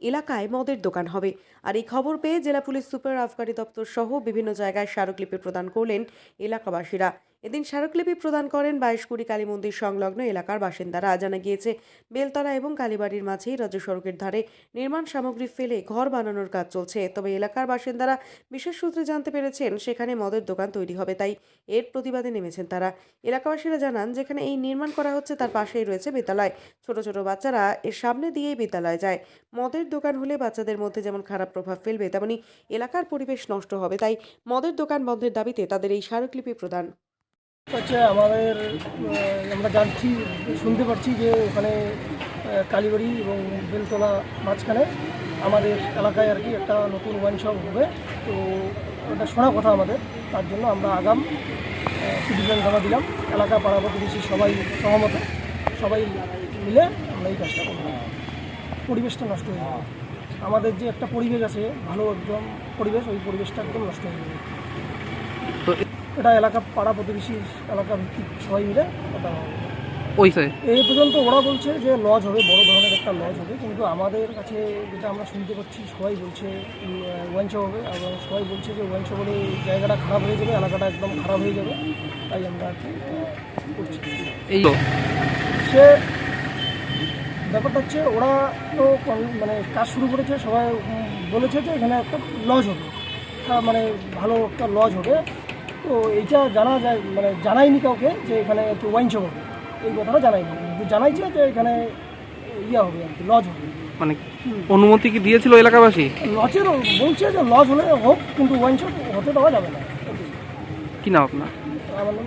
এলাকায় মদের দোকান হবে। আর এই খবর পেয়ে জেলা পুলিশ সুপার আবগারি দপ্তর সহ বিভিন্ন জায়গায় স্মারকলিপি প্রদান করলেন এলাকাবাসীরা। এদিন স্মারকলিপি প্রদান করেন বাইশকুড়ি কালী মন্দির সংলগ্ন এলাকার বাসিন্দারা। জানা গিয়েছে, বেলতলা এবং কালীবাড়ির মাঝেই রাজ্য সড়কের ধারে নির্মাণ সামগ্রী ফেলে ঘর বানানোর কাজ চলছে। তবে এলাকার বাসিন্দারা বিশেষ সূত্রে জানতে পেরেছেন, সেখানে মদের দোকান তৈরি হবে, তাই এর প্রতিবাদে নেমেছেন তারা। এলাকাবাসীরা জানান, যেখানে এই নির্মাণ করা হচ্ছে, তার পাশেই রয়েছে বিদ্যালয়। ছোট ছোট বাচ্চারা এর সামনে দিয়েই বিদ্যালয়ে যায়। মদের দোকান হলে বাচ্চাদের মধ্যে যেমন খারাপ প্রভাব ফেলবে, তেমনি এলাকার পরিবেশ নষ্ট হবে। তাই মদের দোকান বন্ধের দাবিতে তাদের এই স্মারকলিপি প্রদান হচ্ছে আমাদের আমরা জানছি, শুনতে পারছি যে ওখানে কালীবাড়ি এবং বেলতলা মাঝখানে আমাদের এলাকায় আর কি একটা নতুন ওয়াইন শপ হবে। তো ওটা শোনা কথা আমাদের, তার জন্য আমরা আগাম পিটিশন জমা দিলাম। এলাকা পাড়া প্রতিবেশী সবাই সহমত, সবাই মিলে আমরা এই কাজটা করব। পরিবেশটা নষ্ট হয়ে যাবে। আমাদের যে একটা পরিবেশ আছে, ভালো একদম পরিবেশ, ওই পরিবেশটা একদম নষ্ট হয়ে যাবে। এটা এলাকা পাড়া প্রতিবেশী এলাকা ভিত্তিক সবাই মিলে ওই এই পর্যন্ত ওরা বলছে যে লজ হবে বড় ধরনের একটা লজ হবে কিন্তু আমাদের কাছে যেটা আমরা শুনতে পাচ্ছি সবাই বলছে ওয়াইন শপ হবে এবং সবাই বলছে যে ওয়াইন হলে জায়গাটা খারাপ হয়ে যাবে এলাকাটা একদম খারাপ হয়ে যাবে তাই আমরা আর কি করছি। এই সে ব্যাপারটা হচ্ছে ওরা তো মানে কাজ শুরু করেছে সবাই বলেছে যে এখানে একটা লজ হবে মানে ভালো একটা লজ হবে তো এইটা জানা যায় মানে জানায়নি কাউকে যে এখানে একটু ওয়াইন শপ হবে এই কথাটা জানায়নি। কিন্তু জানাইছে যে এখানে ইয়ে হবে আর কি লজ হবে। মানে অনুমতি কি দিয়েছিল এলাকাবাসী? লজের বলছে যে লজ হলে হোক কিন্তু ওয়াইন শপ হতে দেওয়া যাবে না। কি নাম আপনার? আমার নাম